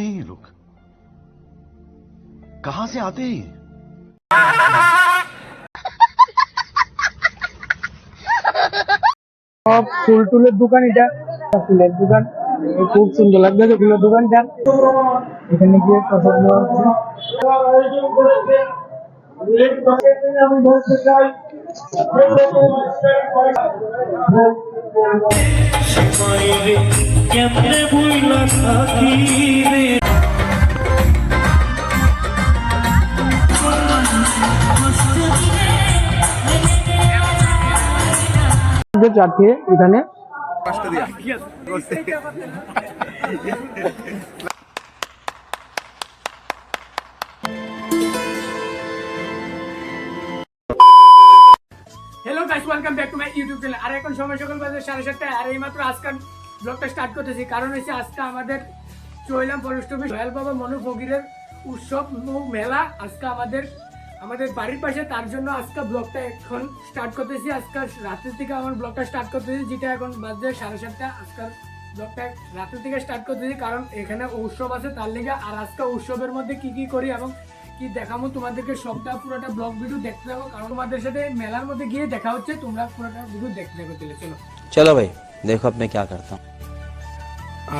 है ये लोग कहां से आते हैं ये? সব ফুল টুলের দোকান এটা ফুলের দোকান খুব সুন্দর লাগছে ফুলের দোকানটা এখানে গিয়ে পছন্দ হচ্ছে আমি বলতে চাই কেমনে বইলা থাকি রে যে চারটে এখানে। Hello guys welcome back to my YouTube channel আর এখন সময় সকাল সাড়ে সাতটায়। আর এইমাত্র আজকাল ব্লগটা স্টার্ট করতেছি। কারণ হচ্ছে আজকে আমাদের চৈলাম ফরেস্ট অফিস দয়াল বাবা মনু ফকিরের উৎসব মেলা। আজকে আমাদের আমাদের বাড়ির পাশে তার জন্য আজকে ব্লগটা এখন স্টার্ট করতেছি। আজকাল রাতের থেকে আমার ব্লগটা স্টার্ট করতেছি যেটা এখন বাজে সাড়ে সাতটা। আজকাল ব্লগটা রাতের থেকে স্টার্ট করতেছি কারণ এখানে উৎসব আছে তার লেগে। আর আজকে উৎসবের মধ্যে কি কি করি এবং কি দেখাবো তোমাদেরকে সবটা পুরোটা ব্লগ ভিডিও দেখতে দেবো কারণ তোমাদের সাথে মেলার মধ্যে গিয়ে দেখা হচ্ছে তোমরা পুরোটা ভিডিও দেখতে থাকো চলে চলো। চলো ভাই দেখো আপনি কি করতাম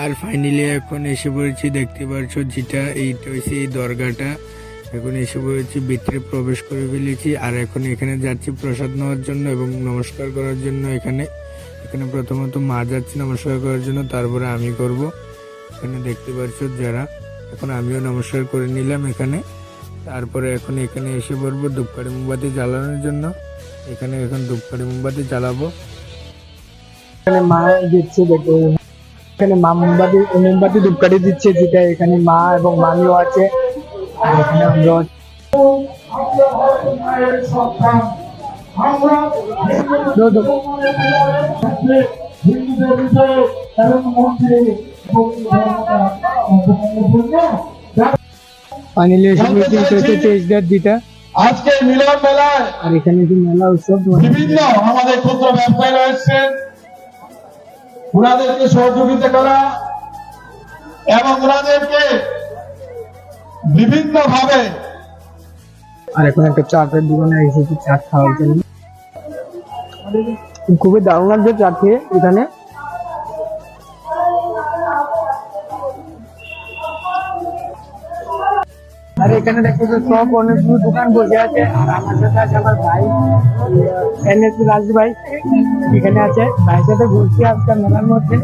আর ফাইনালি এখন এসে পড়েছি দেখতে পাচ্ছ যেটা এইটা হচ্ছে এই দরগাটা। এখন এসে পড়েছি ভিতরে প্রবেশ করে ফেলেছি আর এখন এখানে যাচ্ছি প্রসাদ নেওয়ার জন্য এবং নমস্কার করার জন্য এখানে। এখানে প্রথমত মা যাচ্ছি নমস্কার করার জন্য, তারপরে আমি করব। এখানে দেখতে পাচ্ছ যারা, এখন আমিও নমস্কার করে নিলাম এখানে। তারপরে এখন এখানে এসে পড়ব ধূপকাঠি মোমবাতি জ্বালানোর জন্য। এখানে এখন ধূপকাঠি মোমবাতি জ্বালাবো। এখানে মা দিচ্ছে এখানে মা মোমবাতি মোমবাতি ধূপকাঠি দিচ্ছে, যেটা এখানে মা এবং মামিও আছে। আর এখানে আমরা। ফাইনালি এসে এটা হচ্ছে দিটা আজকে মিলন মেলায় আর এখানে যে মেলা উৎসব বিভিন্ন আমাদের ক্ষুদ্র ব্যবসায়ী রয়েছেন ওনাদেরকে সহযোগিতা করা এবং ওনাদেরকে বিভিন্ন ভাবে আর এখন একটা চাটের দোকানে এসেছি চাট খাওয়ার জন্য। খুবই দারুণ লাগছে চাট খেয়ে এখানে। আর এখানে দেখতে তো সব অনেকগুলো দোকান বসে আছে। আর আমার সাথে আছে আমার ভাই এন এস রাজ ভাই এখানে আছে। ভাইয়ের সাথে ঘুরছি আজকে মেলার মধ্যে।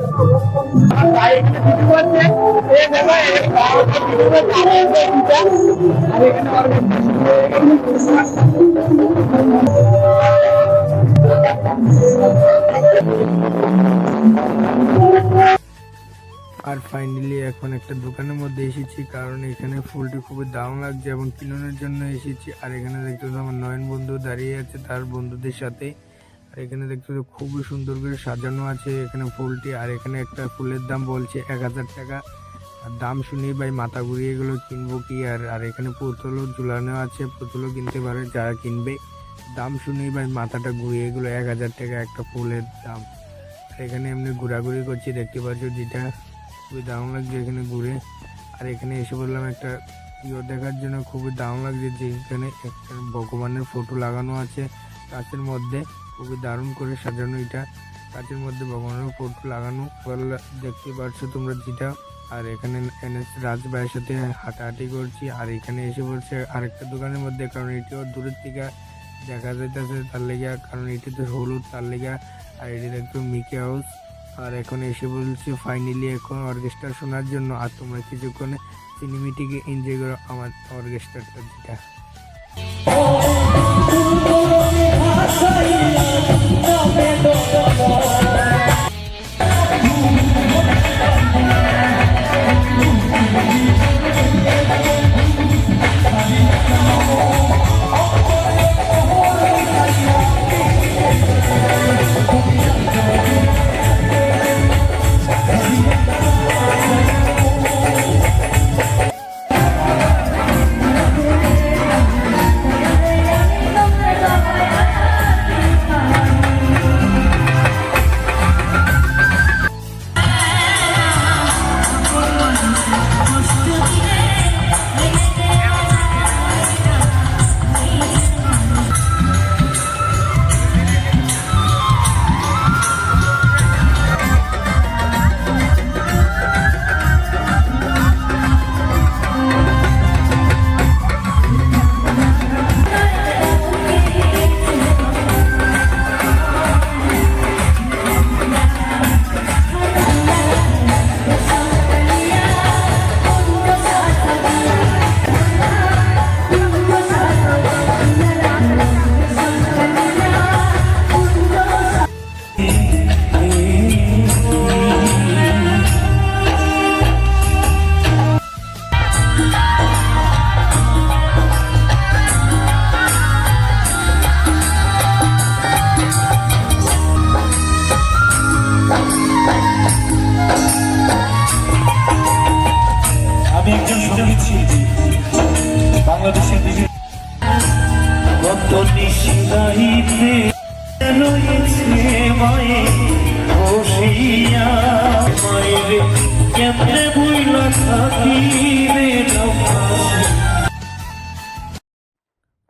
আর এখানে আর ফাইনালি এখন একটা দোকানের মধ্যে এসেছি, কারণ এখানে ফুলটি খুবই দারুণ লাগছে এবং কিনোনের জন্য এসেছি। আর এখানে দেখতে আমার নয়ন বন্ধু দাঁড়িয়ে আছে তার বন্ধুদের সাথে। আর এখানে দেখতে খুবই সুন্দর করে সাজানো আছে এখানে ফুলটি। আর এখানে একটা ফুলের দাম বলছে এক হাজার টাকা। আর দাম শুনেই ভাই মাথা ঘুরিয়ে এগুলো কিনবো কি? আর আর এখানে পুতুলও ঝুলানো আছে, পুতুলও কিনতে পারে যারা কিনবে। দাম শুনেই ভাই মাথাটা ঘুরিয়ে এগুলো এক হাজার টাকা একটা ফুলের দাম। এখানে এমনি ঘোরাঘুরি করছি, দেখতে পাচ্ছ যেটা খুবই দারুণ লাগছে এখানে ঘুরে। আর এখানে এসে বললাম একটা ইয়ে দেখার জন্য খুবই দারুণ লাগছে যে এখানে একটা ভগবানের ফটো লাগানো আছে কাঁচের মধ্যে। খুবই দারুণ করে সাজানো এটা। কাঁচের মধ্যে ভগবানের ফটো লাগানো। দেখতে পাচ্ছ তোমরা যেটা। আর এখানে এনএস রাজ ভাইয়ের সাথে হাঁটাহাঁটি করছি। আর এখানে এসে বলছে আরেকটা দোকানের মধ্যে, কারণ এটিও দূরের থেকে দেখা যাইতেছে তার লেগে কারণ এটি তো হলুদ তার লেগে আর এটি দেখতো মিকি হাউস। আর এখন এসে বলছি ফাইনালি এখন অর্কেস্ট্রা শোনার জন্য আর তোমরা কিছুক্ষণে সিনেমিটিকে এনজয় করো আমার অর্কেস্ট্রাটা যেটা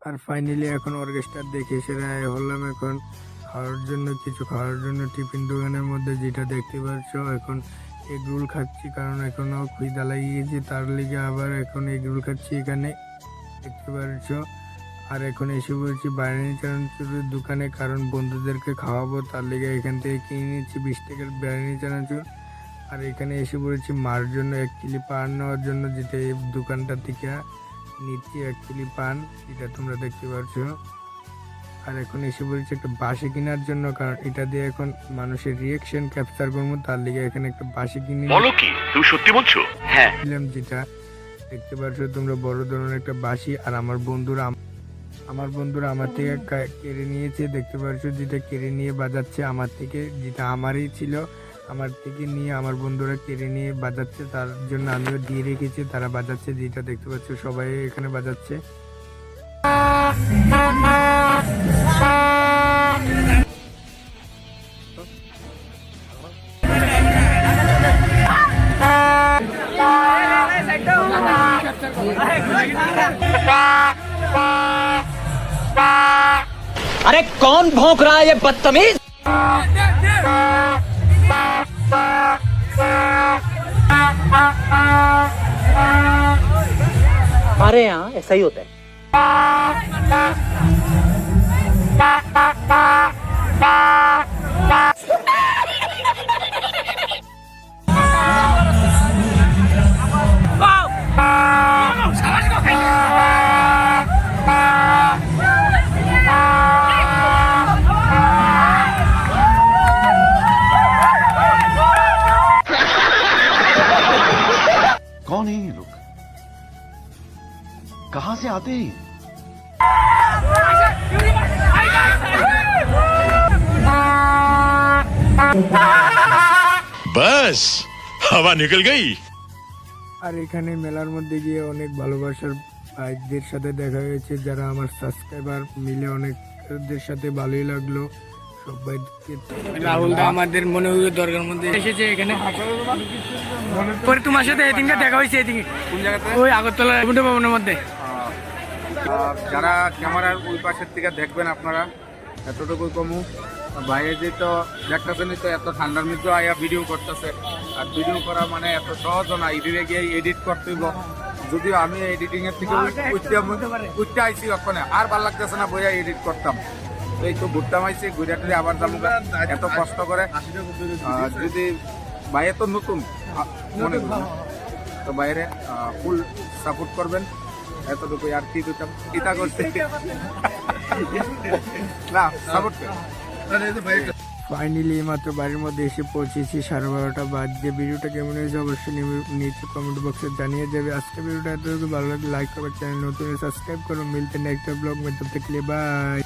আর ফাইনালি এখন অর্কেস্ট্রা দেখে সেরা হলাম এখন। খাওয়ার জন্য, কিছু খাওয়ার জন্য টিফিন দোকানের মধ্যে, যেটা দেখতে পাচ্ছ, এখন এগ রোল খাচ্ছি, কারণ এখনও খিদা লাগিয়েছে তার লিগে আবার এখন এগ রোল খাচ্ছি এখানে। দেখতে পাচ্ছ? আর এখন এসে বলছি বাইরে চানাচুরের দোকানে, কারণ বন্ধুদেরকে খাওয়াবো, তার লিগে এখান থেকে কিনে নিচ্ছি বিশ টাকার বিরিয়ানি চানাচুর। আর এখানে এসে পড়েছি মার জন্য এক কিলি পান নেওয়ার জন্য যেটা এই দোকানটা থেকে নিচ্ছি, এক কিলি পান, এটা তোমরা দেখতে পাচ্ছ। আর এখন এসে বলছি একটা বাসি কেনার জন্য কারণ এটা দিয়ে এখন মানুষের রিয়েকশন ক্যাপচার করব। তার লিগে এখানে একটা বাসি কিনে বলো কি তুমি সত্যি বলছো? হ্যাঁ। যেটা। দেখতে পাচ্ছ তোমরা বড় ধরনের একটা বাসি আর আমার বন্ধুরা আম- আমার বন্ধুরা আমার থেকে কেড়ে নিয়েছে। দেখতে পাচ্ছ যেটা কেড়ে নিয়ে বাজাচ্ছে আমার থেকে যেটা আমারই ছিল। আমার থেকে নিয়ে আমার বন্ধুরা কেড়ে নিয়ে বাজাচ্ছে তার জন্য আমিও দিয়ে রেখেছি তারা বাজাচ্ছে। যেটা দেখতে পাচ্ছ সবাই এখানে বাজাচ্ছে। अरे कौन भोंक रहा है ये बदतमीज? अरे यहाँ ऐसा ही होता है। হাতেই বাস হাওয়া নিকল গই। আর এখানে মেলার মধ্যে গিয়ে অনেক ভালোবাসার ভাইদের সাথে দেখা হয়েছে যারা আমার সাবস্ক্রাইবার মিলে অনেকদের সাথে ভালোই লাগল। সবাইকে রাহুল দা আমাদের মনে হয় দরকার মধ্যে এসেছে এখানে। পরে তোমার সাথে এদিনকে দেখা হয়েছে এদিকে কোন জায়গাতে ওই আগরতলা ভবনের মধ্যে। যারা ক্যামেরার ওই পাশের থেকে দেখবেন আপনারা এতটুকু কমু। বাইরে যে তো দেখতেছেন তো এত ঠান্ডার মধ্যে আয়া ভিডিও করতেছে। আর ভিডিও করা মানে এত সহজ না ইডিটে গিয়ে এডিট করতে হইব। যদিও আমি এডিটিং এর থেকে উঠতে আইছি ওখানে আর ভালো লাগতেছে না বইয়া এডিট করতাম। তো এই তো ঘুরতাম আইছি ঘুরে আবার যাব। এত কষ্ট করে। যদি বাইরে তো নতুন মনে করি। তো বাইরে ফুল সাপোর্ট করবেন। এতটুকু আর কি দিতাম চিন্তা করতে। না সাপোর্ট ফাইনালি মাত্র বাড়ির মধ্যে এসে পৌঁছেছি, সাড়ে বারোটা বাদ দিয়ে ভিডিওটা কেমন হয়েছে অবশ্যই নিচে কমেন্ট বক্সে জানিয়ে দেবে। আজকে ভিডিওটা এতটুকু ভালো লাগে লাইক করবে চ্যানেল নতুন সাবস্ক্রাইব করো। মিলতে নেক্সট ব্লগ মধ্যে থেকে বাই